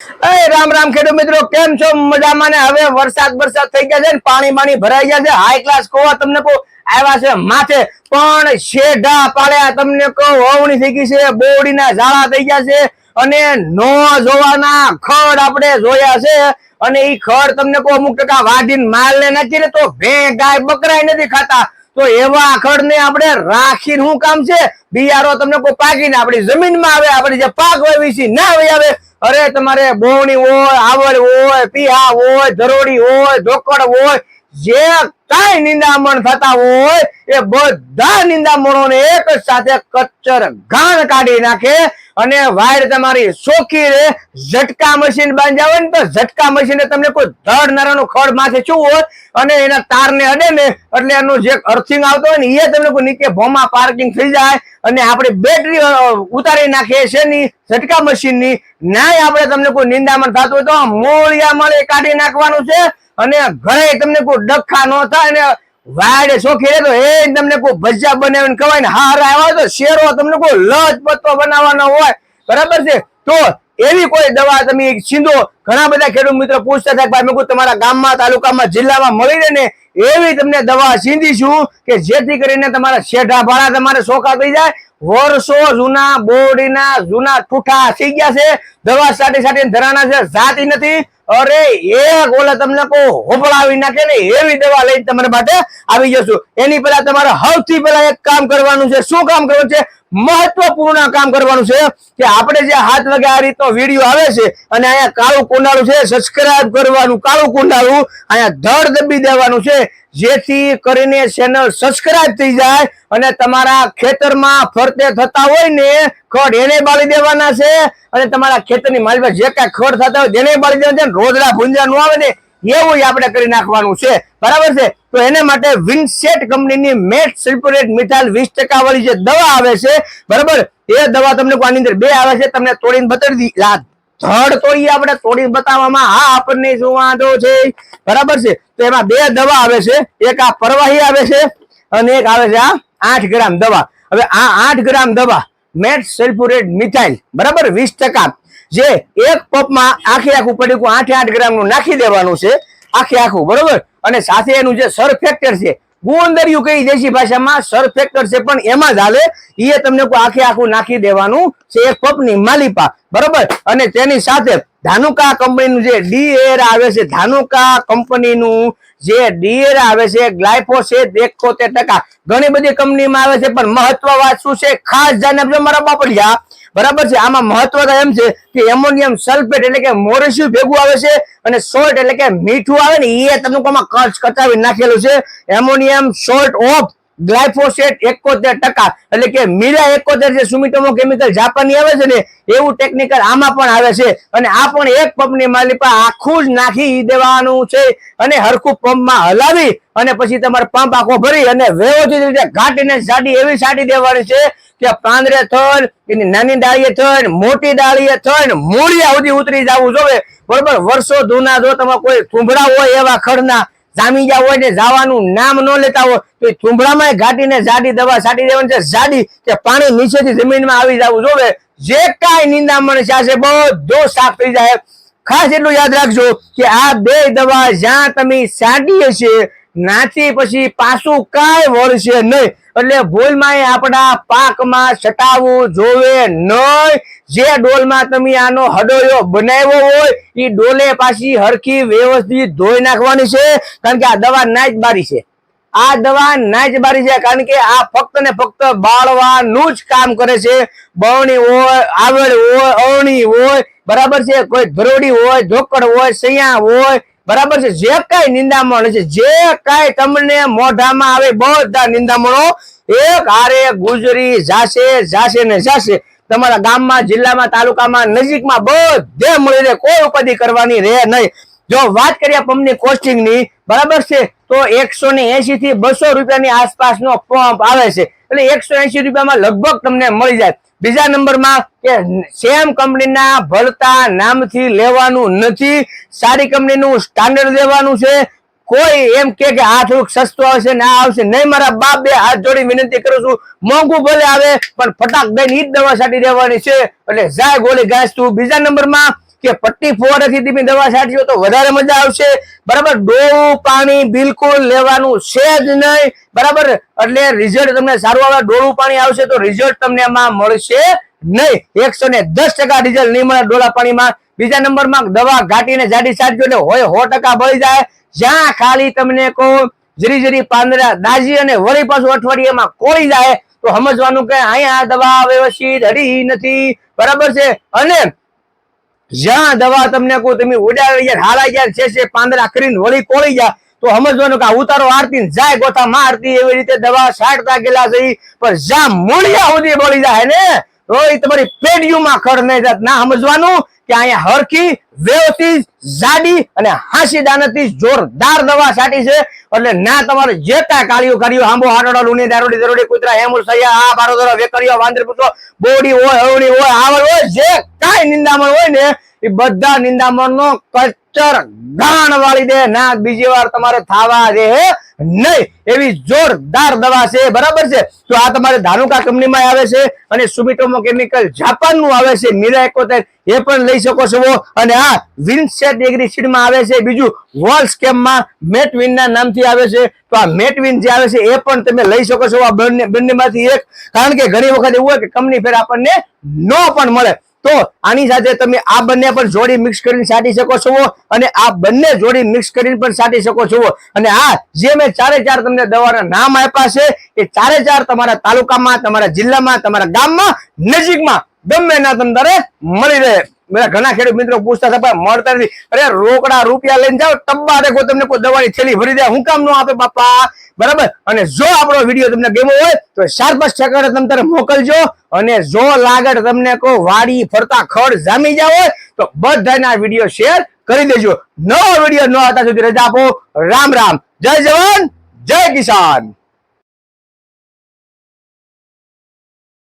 એ રામ રામ ખેડૂત મિત્રો, કેમ છો? મજામાં ને? હવે વરસાદ વરસાદ થઈ ગયા છે ને, પાણી પાણી ભરાઈ ગયા છે. હાઈ ક્લાસ કોવા તમને કહું, આવ્યા છે માથે. પણ શેઢા પાડ્યા તમને કહું હોવણી થઈ ગઈ છે. બોડીના ઝાડા થઈ ગયા છે. અને નો જોવાના ખડ આપણે જોયા છે. અને ઈ ખડ તમને કહું, અમુક ટકા વાઢીને માલ ને નાખી ને તો ભે ગાય બકરાય નથી ખાતા. તો એવા ખડ ને આપણે રાખીને શું કામ છે? બિયારો તમને કોઈ પાકીને આપણી જમીનમાં આવે, આપણી જે પાક હોય છે, ના હોય આવે અરે તમારે બોવણી હોય આવડ હોય પીહા હોય ધરોડી હોય ઢોકડ હોય જે કાંઈ નિંદામણ થતા હોય એ બધા નિંદામણોને એક સાથે કચ્છર ઘાણ કાઢી નાખે અને વાયર તમારી સોખી રે ઝટકા મશીન બાંધ્યા હોય ને તો ઝટકા મશીને તમને કોઈ ધડ નરાનું ખડ માથે શું હોય અને એના તારને અડે ને એટલે એનું જે અર્થિંગ આવતો હોય ને એ તમને કોઈ નીચે ભોમાં પાર્કિંગ થઈ જાય અને આપણે બેટરી ઉતારી નાખીએ છે ની ઝટકા મશીનની નાય આપણે તમને કોઈ નિંદામણ થતું હોય તો મોળિયા મળે કાઢી નાખવાનું છે અને ઘરે તમને કોઈ ડખા ન થાય ને વાડે સોખી રહે તો એ તમને કોઈ ભજીયા બનાવીને ખવાય ને હાર આવ્યા તો શેરો તમને કોઈ લજ પત્તો બનાવવાનો હોય. બરાબર છે? તો એવી કોઈ દવા તમે છીંદો ઘણા બધા ખેડૂત મિત્રો પૂછતા થાય ભાઈ મેં તમારા ગામમાં, તાલુકામાં, જિલ્લામાં મળી રહે ને એવી તમને દવા છીંદીશું કે જેથી કરીને તમારા શેઢા ભાડા તમારે સોખા થઈ જાય. વર્ષો જૂના બોડીના જૂના ઠૂઠા થઈ ગયા છે. દવા સાટી સાટી ધરાણા છે. જાતી નથી. અરે એક ઓલા તમને કો હોપળાવી નાખે ને એવી દવા લઈને તમારા માટે આવી જશું એની પહેલા તમારે સૌથી પહેલા એક કામ કરવાનું છે. શું કામ કરવાનું છે? મહત્વપૂર્ણ કામ કરવાનું છે કે આપણે જે હાથ વગે આ રીતનો વીડિયો આવે છે અને અહીંયા કાળું કુંડાળું છે સબસ્ક્રાઇબ કરવાનું, કાળું કુંડાળું, અહીંયા ધડ દબી દેવાનું છે, જેથી કરીને ચેનલ સબસ્ક્રાઇબ થઈ જાય અને તમારા ખેતરમાં ફરતે થતા હોય ને ખડ એને બાળી દેવાના છે અને તમારા ખેતરની માલમાં જે કાંઈ ખડ થતા હોય તેને બાળી દેવાના છે રોજડા ભૂંજા નું આવે ને એવું આપણે કરી નાખવાનું છે. બરાબર છે? તો એને માટે વિન્સેટ કંપનીની મેટ સલ્ફોરેટ મિથાલ વીસ ટકા વાળી જે દવા આવે છે, બરાબર? એ દવા તમને આની અંદર બે આવે છે, તમને તોડીને બતાવી ધડ તો ઈ આપણે તોડીને બતાવવામાં હા, આપણને શું વાંધો છે? બરાબર છે? તો એમાં બે દવા આવે છે. એક આ પરવાહી આવે છે અને એક આવે છે આ આઠ ગ્રામ દવા. હવે આ આઠ ગ્રામ દવા, મેટ સલ્ફોરેટ મિથાઇલ બરાબર? વીસ ટકા. જે એક પપમાં આખે આખું પડીકું આઠે આઠ ગ્રામનું નાખી દેવાનું છે. આખે આખું, બરોબર? અને સાથે એનું જે સરફેક્ટર છે ગુંદરિયું કઈ દેશી ભાષામાં? સરફેક્ટર છે પણ એમાં જ હાલે. એ તમને આખે આખું નાખી દેવાનું છે એક પપની માલિપા. બરોબર? અને તેની સાથે ધાનુકા કંપનીનું જે ડીએર આવે છે, ધાનુકા કંપનીનું જે ડીએર આવે છે ગ્લાયફોસેટ એકોતેર ટકા. ઘણી બધી કંપનીમાં આવે છે, પણ મહત્વ વાત શું છે? ખાસ આપજો મારા બાપડિયા. બરાબર છે? આમાં મહત્વ તો એમ છે કે એમોનિયમ સલ્ફેટ એટલે કે મોરેશિયમ ભેગું આવે છે અને સોલ્ટ એટલે કે મીઠું આવે ને એ તમને ખર્ચ કચાવી નાખેલું છે. એમોનિયમ સોલ્ટ ઓફ ગ્લાયફોસેટ એકોતેર ટકા. એટલે કે મીરા એકોતેર જે સુમિટોમો કેમિકલ જાપાની આવે છે ને, એવું ટેકનિકલ આમાં પણ આવે છે. અને આ પણ એક પંપની માલિપા આખું જ નાખી દેવાનું છે. અને હરખું પંપમાં હલાવી અને પછી તમારે પંપ આખો ભરી અને વ્યવસ્થિત રીતે ઘાટીને સાડી એવી સાડી દેવાની છે કે પાંદરે થન, એની નાની ડાળીએ થન, મોટી ડાળીએ થન, મૂળિયા સુધી ઉતરી જવું જોવે. બરોબર, વર્ષો જૂના જો તમે કોઈ થુંભડા હોય એવા ખડના જામી ગયા હોય ને જવાનું નામ ન લેતા હોય, તો એ થુંભળામાં ઘાટીને જાડી દવા છાંટી દેવાની છે. જાડી કે પાણી નીચેથી જમીનમાં આવી જવું જોવે. જે કાંઈ નિંદામણ છે બધો સાફ થઈ જાય. ખાસ એટલું યાદ રાખજો કે આ બે દવા જ્યાં તમે છાંટી હશે નાથી પછી પાછું કાંઈ વળશે નહીં. એટલે ભૂલમાં આપણા પાકમાં છટાવવું જોવે નહીં જે ડોલમાં તમે આનો હડોયો બનાવ્યો હોય એ ડોલે પાછી હરખી વ્યવસ્થિત ધોઈ નાખવાની છે. કારણ કે આ દવા નાચ બારી છે. આ દવા નાચ બારી છે કારણ કે આ ફક્ત ને ફક્ત બાળવાનું જ કામ કરે છે. બવણી હોય આવડ હોય, અવણી હોય, બરાબર છે? કોઈ ધરોડી હોય, ઢોકળ હોય સૈયા હોય બરાબર છે? જે કઈ નિંદામણ છે, જે કઈ તમને મોઢામાં આવે, બધા નિંદામણો એક હારે ગુજરી જાશે જાશે ને જાશે. તમારા ગામમાં, જિલ્લામાં, તાલુકામાં, નજીકમાં બધે મળી રહે કોઈ ઉપાધિ કરવાની રહે નહીં. જો વાત કરીએ પંપની કોસ્ટિંગની બરાબર છે? તો એકસો ને એસી થી બસો રૂપિયાની આસપાસનો પંપ આવે છે. એટલે એકસો એસી રૂપિયામાં લગભગ તમને મળી જાય. બીજા નંબરમાં કે સેમ કંપનીના ભળતા નામથી લેવાનું નથી. સારી કંપનીનું સ્ટાન્ડર્ડ લેવાનું છે. કોઈ એમ કે કે આ થોડુંક સસ્તું આવશે ને આ આવશે. નહીં, મારા બાપ બે હાથ જોડી વિનંતી કરું છું. મોંઘું ભલે આવે, પણ ફટાક દઈને ઈ જ દવા સાટી દેવાની છે. એટલે જાય ગોળી ઘાસ તું. બીજા નંબરમાં કે પટ્ટી ફુવારાથી તમે દવા છાંટજો તો વધારે મજા આવશે. બરાબર? ડોળું પાણી બિલકુલ લેવાનું છે જ નહીં. બરાબર? એટલે રિઝલ્ટ તમને સારું આવે ડોળું પાણી આવશે તો રિઝલ્ટ તમને એમાં મળશે નહીં. એકસો ને દસ ટકા રિઝલ્ટ નહીં મળે ડોળા પાણીમાં. બીજા નંબરમાં દવા ઘાટીને જાડી છાંટજો એટલે હોય સો ટકા બળી જાય. જ્યાં ખાલી તમને કહો જરી જરી પાંદડા દાજી અને વળી પાછું અઠવાડિયામાં કોળી જાય. તો સમજવાનું કે અહીંયા દવા વ્યવસ્થિત હરી નથી. બરાબર છે? અને જ્યાં દવા તમને કહું, તમે ઉડાડી જાય હાલા ગયા, છે છે, પાંદડા કરીને વળી કોળી જાય તો સમજવાનું કે ઉતારો આરતી જાય ગોથા મારતી એવી રીતે દવા છાંટતા ગયેલા છે પણ જ્યાં મૂળિયા સુધી બોલી જાય ને તો એ તમારી પેઢીઓમાં ખડ નહીં જાત. ના સમજવાનું કે અહીંયા હરખી વ્યવસ્થિત જાડી અને હાંસી દાનથી જોરદાર દવા છાંટી છે. એટલે ના તમારે જે કાળીઓ કાળીઓ આંબો હાડોડો લુની દારોડી, દરોડી, કુતરા હેમુલ સૈયા આ બારોદરો વેકરીઓ, વાંદર પૂછો બોડી હોય હવણી હોય આવડ હોય, જે કાંઈ નિંદામણ હોય ને એ બધા નિંદામણ કચર ગાણ વાળી દે ના બીજી વાર તમારે થાવા દે નહીં. એવી જોરદાર દવા છે, બરાબર છે? તો આ તમારે ધાનુકા કંપનીમાં આવે છે અને સુમિટોમો કેમિકલ જાપાનનું આવે છે એકોતેર. એ પણ લઈ શકો છો અને આ વિન્સેટ એગ્રી સીડમાં આવે છે, બીજું વોલ સ્કેમમાં મેટવિન ના નામથી આવે છે. તો આ મેટવિન જે આવે છે, એ પણ તમે લઈ શકો છો. આ બંને બંનેમાંથી એક. કારણ કે ઘણી વખત એવું હોય કે કંપની ફેર આપણને નો પણ મળે. તો આની સાથે તમે આ બંને પણ જોડી મિક્સ કરીને છાંટી શકો છો અને આ બંને જોડી મિક્સ કરીને પણ સાટી શકો છો. અને આ જે મેં ચારે ચાર તમને દવાના નામ આપ્યા છે, એ ચારે ચાર તમારા તાલુકામાં, તમારા જિલ્લામાં, તમારા ગામમાં, નજીકમાં ગમે એના તમને મળી રહે. બધા ઘણા ખેડૂત મિત્રો પૂછતા હતા મળતા નથી. અરે રોકડા રૂપિયા લઈને જાઓ, ટબ્બા દેખો તમને કોઈ દવાની થેલી ભરી દે, હું કામ નો આપે, બાપા. બરાબર? અને જો આપણો વીડિયો તમને ગમ્યો હોય, તો પાંચ ટકા તમે તારે મોકલજો. અને જો લાગડ તમને કહો વાડી, ફરતા ખડ જામી જાય હોય, તો બધાના વીડિયો શેર કરી દેજો. નવો વીડિયો ન હતા સુધી રજા આપો. રામ રામ. જય જવાન, જય કિસાન.